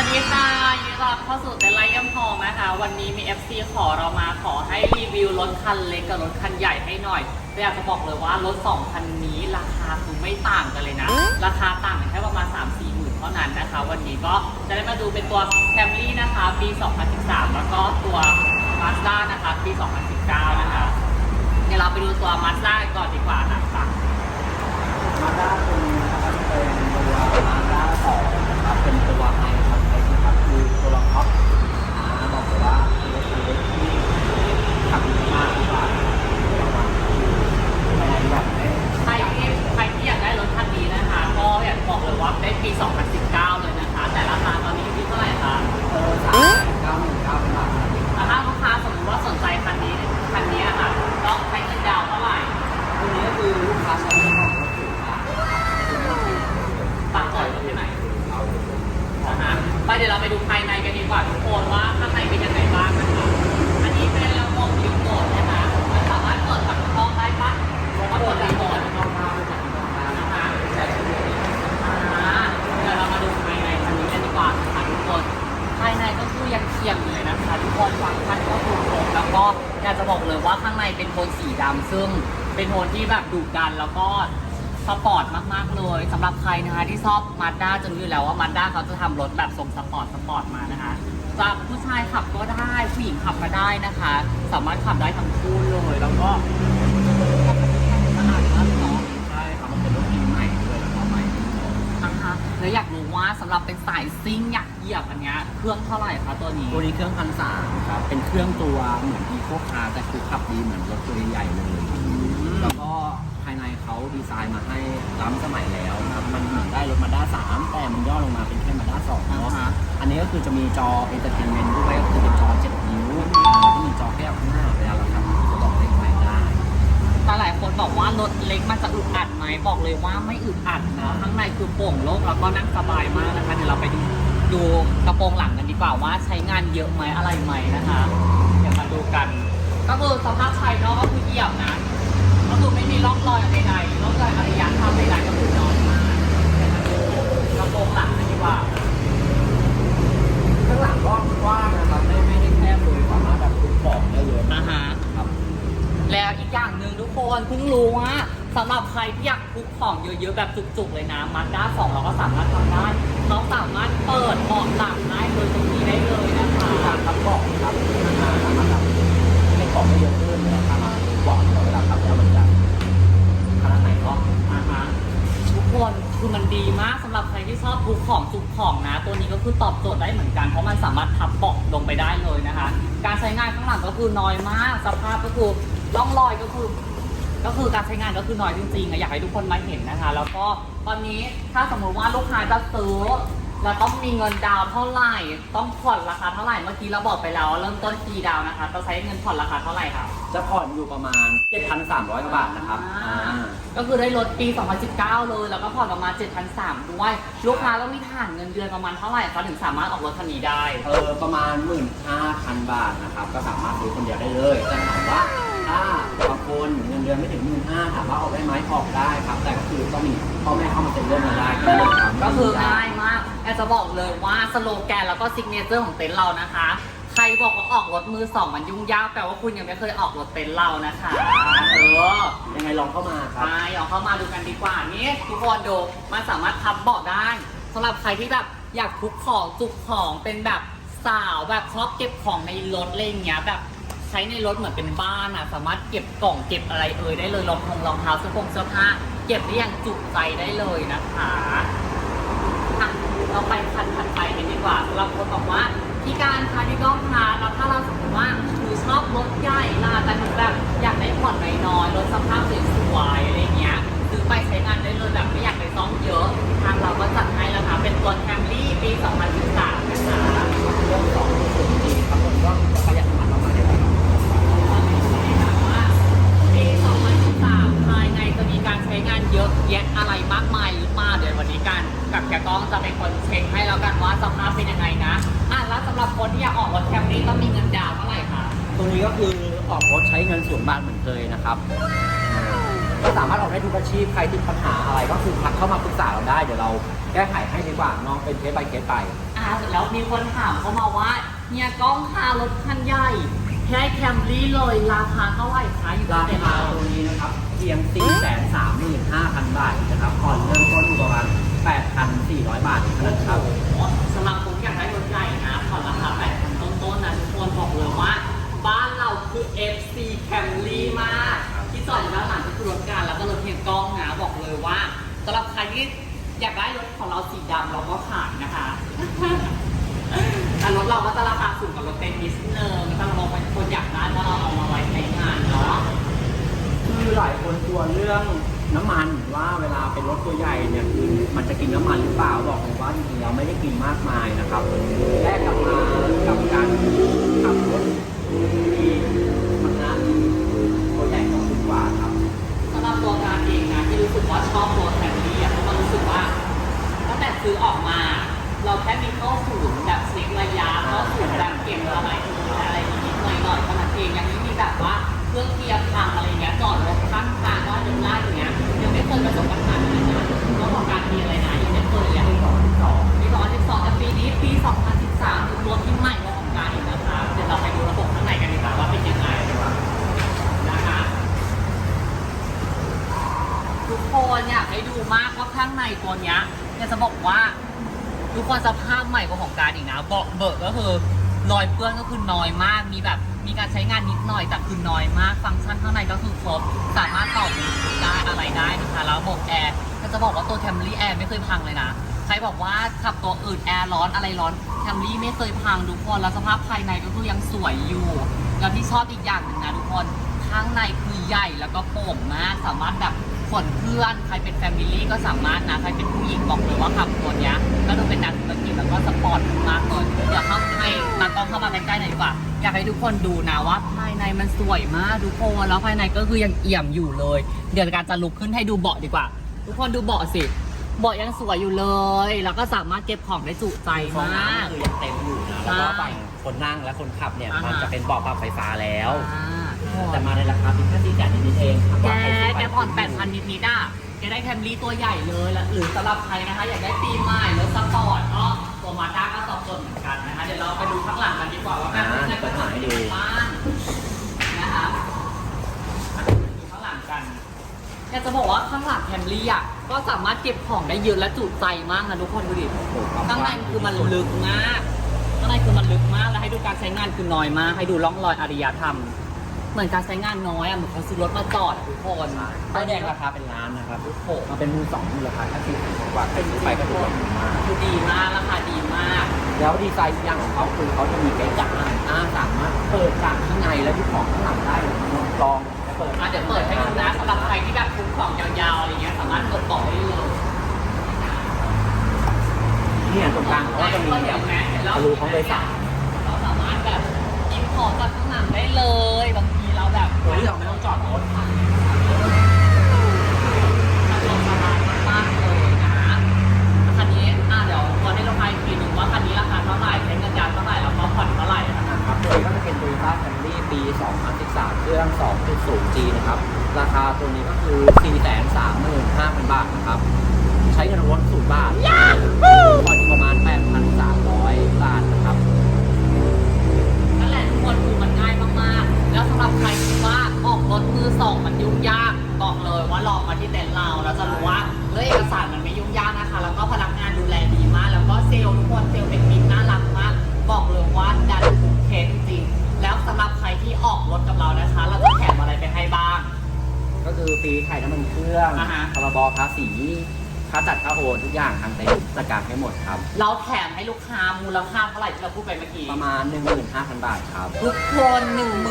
วัสดีค่ะยินดีต้อนรับเข้าสู่เต็นท์ไลท์ยำทองนะคะ วันนี้มี FC ขอเรามาขอให้รีวิวรถคันเล็กกับรถคันใหญ่ให้หน่อยแต่อยากจะบอกเลยว่ารถสองคันนี้ราคาคือไม่ต่างกันเลยนะ ราคาต่างกันแค่ประมาณ 3 4หมื่นเท่านั้นนะคะ วันนี้ก็จะได้มาดูเป็นตัว Camry นะคะปี 2013 แล้วก็ตัว Mazda นะคะปี 2019 นะคะ เดี๋ยวเราไปดูตัว Mazda กันก่อนดีกว่านะคะมาด้าตัวนี้นะครับเป็นตัวมาด้าสองนะครับเป็นตัว บอกเลยว่าข้างในเป็นโทนสีดำซึ่งเป็นโทนที่แบบดุดันแล้วก็สปอร์ตมากๆเลยสำหรับใครนะคะที่ชอบมาด้าจนรู้อยู่แล้วว่ามาด้าเขาจะทำรถแบบทรงสปอร์ตสปอร์ตมานะคะจากผู้ชายขับก็ได้ผู้หญิงขับก็ได้นะคะ สามารถขับได้ทั้งคู่เลยแล้วก็สะอาดมากเนาะ ใช่ครับมันเป็นรถปีใหม่ด้วยแล้วก็ใหม่ นะคะ แล้วอยากรู้ว่าสำหรับเป็นสายซิ่งอยากเหยียบอันเนี้ยเครื่องเท่าไหร่คะตัวนี้ ตัวนี้เครื่องพันสามครับเป็นเครื่องตัวเหมือนอีโคคาร์แต่คือขับดีเหมือนรถตัวใหญ่ๆเลยแล้วก็ภายในเขาดีไซน์มาให้ล้ำสมัยแล้วนะครับมันเหมือนได้รถมาด้าสามแต่มันย่อลงมาเป็นแค่มาด้าสองอ่าเนาะฮะ อันนี้ก็คือจะมีจอเอนเตอร์เทนเมนต์ด้วยก็คือเป็นจอ7นิ้วอ่าแล้วก็มีจอแก้วข้างหน้าเวลาเราทำจะบอกเลขใหม่ได้ แต่หลายคนบอกว่ารถเล็กมันจะอึดอัดไหมบอกเลยว่าไม่อึดอัดนะข้างในคือโปร่งโล่งแล้วก็นั่งสบายมากนะคะเดี๋ยวเราไปดูดูกระโปรงหลังกันดีกว่าว่าใช้งานเยอะไหมอะไรไหมนะคะ เดี๋ยวมาดูกัน ก็คือสภาพภายนอกก็คือเยี่ยมนะก็คือไม่มีร่องรอยใดๆร่องรอยอารยธรรมใดๆก็คือน้อยมากเดี๋ยวมาดูกระโปรงหลังกันดีกว่า คนเพิ่งรู้ว่าสำหรับใครที่อยากคุกของเยอะๆแบบจุกๆเลยนะมาด้าสองเราก็สามารถทำได้เราสามารถเปิดเบาะหลังได้โดยตรงนี้ได้เลยนะคะการทับบอกครับอ่าสามารถทำให้ของได้เยอะขึ้นนะครับบอกเวลาขับแล้วมันจะขนาดไหนก็อ่าฮะทุกคนคือมันดีมากสำหรับใครที่ชอบคุกของจุกของนะ ตัวนี้ก็คือตอบโจทย์ได้เหมือนกันเพราะมันสามารถทับเบาะลงไปได้เลยนะคะ การใช้งานข้างหลังก็คือน้อยมาก สภาพก็คือร่องรอยก็คือ ก็คือการใช้งานก็คือน้อยจริงๆอะอยากให้ทุกคนมาเห็นนะคะ แล้วก็ตอนนี้ถ้าสมมุติว่าลูกค้าจะซื้อแล้วต้องมีเงินดาวน์เท่าไหร่ ต้องผ่อนราคาเท่าไหร่ เมื่อกี้เราบอกไปแล้วว่าเริ่มต้นฟรีดาวน์นะคะจะใช้เงินผ่อนราคาเท่าไหร่คะจะผ่อนอยู่ประมาณ 7,300กว่าบาทนะครับอ่าอ่าก็คือได้ลดปี 2019 เลย แล้วก็ผ่อนประมาณ7,300ด้วย ลูกค้าต้องมีฐานเงินเดือนประมาณเท่าไหร่คะถึงสามารถออกรถคันนี้ได้ เออประมาณ 15,000 บาทนะครับ ก็สามารถซื้อคนเดียวได้เลยแต่ถามว่า ถ้าบางคนเงินเดือนไม่ถึง15,000ถามว่าออกได้ไหมออกได้ครับ แต่ก็คือต้องมีพ่อแม่เข้ามาเป็นเรื่องกันได้แค่นั้นเองครับก็คือง่ายมากแอร์จะบอกเลยว่าสโลแกนแล้วก็ซิกเนเจอร์ของเต็นท์เรานะคะ ใครบอกว่าออกรถมือสองมันยุ่งยากแปลว่าคุณยังไม่เคยออกรถเต็นท์เรานะคะเออยังไงลองเข้ามาครับมาเดี๋ยวเข้ามาดูกันดีกว่านี่ทุกคนดูมันสามารถพับเบาะได้สำหรับใครที่แบบอยากทุกของจุกของเป็นแบบสาวแบบชอบเก็บของในรถอะไรอย่างเงี้ยแบบ ใช้ในรถเหมือนเป็นบ้านอะ สามารถเก็บกล่องเก็บอะไรเอ่ยได้เลยรองทองรองเท้าเสื้อผงเสื้อผ้าเก็บได้อย่างจุใจได้เลยนะคะอะเราไปคันถัดไปกันดีกว่าสำหรับคนบอกว่าพี่การคะพี่ก้องคะแล้วถ้าเราสมมติว่าหนูชอบรถใหญ่ล่ะแต่หนูแบบอยากได้ผ่อนน้อยๆรถสภาพสวย กันกับแกก้องจะเป็นคนเช็คให้แล้วกันว่าสภาพเป็นยังไงนะอะแล้วสำหรับคนที่อยากออกรถแคมรี่ต้องมีเงินดาวน์เท่าไหร่คะตัวนี้ก็คือออกรถใช้เงินส่วนบาทเหมือนเคยนะครับ ก็สามารถออกได้ทุกอาชีพใครติดปัญหาอะไรก็คือทักเข้ามาปรึกษาเราได้เดี๋ยวเราแก้ไขให้ดีกว่าน้องเป็นเคส by เคสไป อะนะคะเสร็จแล้วมีคนถามเข้ามาว่าเนี่ยกล้องคารถคันใหญ่ แค่แคมรี่เลยราคาเท่าไหร่คะอยู่ราที่คาตัวนี้นะครับเพียง 435,000 บาทนะครับผ่อนเริ่มต้นอยู่ประมาณ8,400 บาทเท่านั้นครับสำหรับผมอยากได้รถใหญ่นะผ่อนราคาแปดพันต้นๆนะทุกคนบอกเลยว่า บ้านเราคือ FC Camry มาก ที่จอดอยู่ด้านหลังก็คือรถการแล้วก็รถเพียงกล้องนะบอกเลยว่าสำหรับใครที่อยากได้รถของเราสีดำเราก็ขายนะคะ แต่รถเราก็จะราคาสูงกว่ารถเต็นท์นิดนึงถ้าเราเป็นคนอยากได้เพราะเราเอามาไว้ใช้งานเนาะ คือหลายคนกลัวเรื่องน้ำมันว่าเวลาเป็นรถตัวใหญ่เนี่ยคือมันจะกินน้ำมันหรือเปล่าบอกเลยว่าจริงๆแล้วไม่ได้กินมากมายนะครับแลกกลับมากับการขับรถที่ทำงานตัวใหญ่ต้องดีกว่าครับสำหรับตัวการเองนะที่รู้สึกว่าชอบตัวแคมรี่อะเพราะมันรู้สึกว่าตั้งแต่ซื้อออกมา เราแค่มีเข้าศูนย์แบบเช็คระยะเข้าศูนย์แบบเก็บอะไรอะไรนิดหน่อยหน่อยๆเท่านั้นเองยังไม่มีแบบว่าเครื่องเกียร์พังอะไรเงี้ยจอดรถข้างทางก็เดินลาดอย่างเงี้ยยังไม่เคยประสบปัญหาเลยนะก็ของการมีอะไรนะยังไม่เคยเลยปี2012แต่ปีนี้ปี 2013คือตัวที่ใหม่กว่าของการอีกนะคะเดี๋ยวเราไปดูระบบข้างในกันดีกว่าว่าเป็นยังไงนะคะทุกคนอยากให้ดูมากว่าข้างในตัวเนี้ยเนี่ยจะบอกว่า ทุกคนสภาพใหม่กว่าของการอีกนะเบาะเบิกก็คือรอยเปื้อนก็คือน้อยมาก มีแบบมีการใช้งานนิดหน่อยแต่คือน้อยมาก ฟังก์ชันข้างในก็คือครบ สามารถต่อบได้อะไรได้นะคะ แล้วระบบแอร์ก็จะบอกว่าตัวแคมรี่แอร์ไม่เคยพังเลยนะ ใครบอกว่าขับตัวอื่นแอร์ร้อนอะไรร้อนแคมรี่ไม่เคยพังทุกคน แล้วสภาพภายในก็คือยังสวยอยู่ แล้วที่ชอบอีกอย่างหนึ่งนะทุกคน ข้างในคือใหญ่แล้วก็โปร่งมาก สามารถแบบ ขนเพื่อนใครเป็นแฟมิลี่ก็สามารถนะ ใครเป็นผู้หญิงบอกเลยว่าขับตัวเนี้ยก็ดูเป็นนักธุรกิจแล้วก็สปอร์ตมากเลยเดี๋ยวเข้าให้ตากล้องเข้ามาใกล้ๆหน่อยดีกว่า อยากให้ทุกคนดูนะว่า ภายในมันสวยมากทุกคนแล้วภายในก็คือยังเอี่ยมอยู่เลย เดี๋ยวการจะลุกขึ้นให้ดูเบาะดีกว่า ทุกคนดูเบาะสิเบาะยังสวยอยู่เลย แล้วก็สามารถเก็บของได้จุใจฟองมากน้ำคือยังเต็มอยู่นะแล้วก็ฝั่งคนนั่งและคนขับเนี่ยอ่าฮะมันจะเป็นเบาะปรับไฟฟ้าแล้วอ่า แต่มาในราคาเพียงแค่สี่แสนนิดๆเองครับแกว่าใครซื้แกผ่อน 8,000นิดๆอะแกได้แคมรี่ตัวใหญ่เลยแล้วหรือสำหรับใครนะคะ อยากได้ปีใหม่รถสปอร์ตก็ตัวมาด้าก็ตอบโจทย์เหมือนกันนะคะ เดี๋ยวเราไปดูข้างหลังกันดีกว่าว่าการใช้งานเป็นยังไงบ้างนะคะอะดูข้างหลังกัน อยากจะบอกว่าข้างหลังแคมรี่อะก็สามารถเก็บของได้เยอะและจุใจมากนะทุกคนดูดิข้างในคือมันลึกมากข้างในคือมันลึกมากแล้วให้ดูการใช้งานคือน้อยมาก ให้ดูร่องรอยอารยธรรม เหมือนการใช้งานน้อยอะเหมือนเขาซื้อรถมาจอดอะทุกคนป้ายแดงราคาเป็นล้านนะครับโอ้โหมาเป็นมือสองมูลค่าแค่สี่แสนกว่าเป็นซื้อไปก็ถือว่าดีมาก คือดีมากราคาดีมาก แล้วดีไซน์อีกอย่างของเขาคือเขาจะมีเก๊กอ่านอ่าสามารถเปิดจากข้างในแล้วที่ของข้างหลังได้ลองเปิดอะเดี๋ยวเปิดให้ดูนะสำหรับใครที่แบบทุกของยาวๆอะไรเงี้ยสามารถเปิดต่อได้เลยเนี่ยตรงกลางเขาก็จะมีแบบทะลุของโดยสารเราสามารถแบบกินของจากข้างหลังได้เลย โดยที่เราไม่ต้องจอดรถสะดวกสบายมากเลยนะคันนี้อะเดี๋ยวขอได้ราคาอีกทีหนึ่งว่าคันนี้ราคาเท่าไหร่เงินยานเท่าไหร่แล้วก็ผ่อนเท่าไหร่นะคะครับตัวนี้ก็จะเป็น Toyota Camry ปี 2013 เครื่อง 2.0G นะครับ ราคาตัวนี้ก็คือ 435,000 บาทนะครับ ก็คือฟรีไข่น้ำมันเครื่องอ่าฮะ พรบภาษีค่าจัดค่าโอนทุกอย่างทางเต็นท์จัดการให้หมดครับ เราแถมให้ลูกค้ามูลค่าเท่าไหร่ที่เราพูดไปเมื่อกี้ ประมาณ 15,000 บาทครับ ทุกคน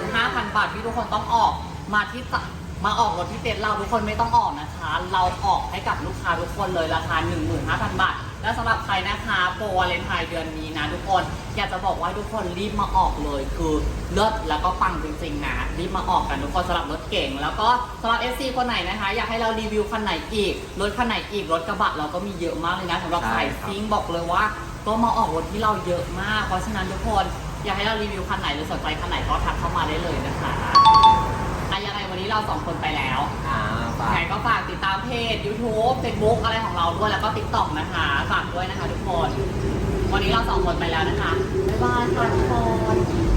15,000 บาทที่ทุกคนต้องออกมาที่จะมาออกรถที่เต็นท์เราทุกคนไม่ต้องออกนะคะ เราออกให้กับลูกค้าทุกคนเลยราคา 15,000 บาท และสำหรับใครนะคะโปรวาเลนไทน์เดือนนี้นะทุกคนอยากจะบอกว่าให้ทุกคนรีบมาออกเลย คือเลิศแล้วก็ปังจริงๆนะรีบมาออกกันทุกคนสำหรับรถเก่ง แล้วก็สำหรับ FC คนไหนนะคะ อยากให้เรารีวิวคันไหนอีกรถคันไหนอีกรถกระบะเราก็มีเยอะมากเลยนะสำหรับใช่สายครับ ซิงบอกเลยว่า ก็มาออกรถที่เราเยอะมาก เพราะฉะนั้นทุกคนอยากให้เรารีวิวคันไหนหรือสนใจคันไหนก็ทักเข้ามาได้เลยนะคะ อะยังไงวันนี้เราสองคนไปแล้วอ่าฝากยังไงก็ฝากติดตามเพจ YouTube Facebook อะไรของเราด้วยแล้วก็ TikTok นะคะ ฝากด้วยนะคะทุกคน วันนี้เราสองคนไปแล้วนะคะ บ๊ายบายค่ะทุกคน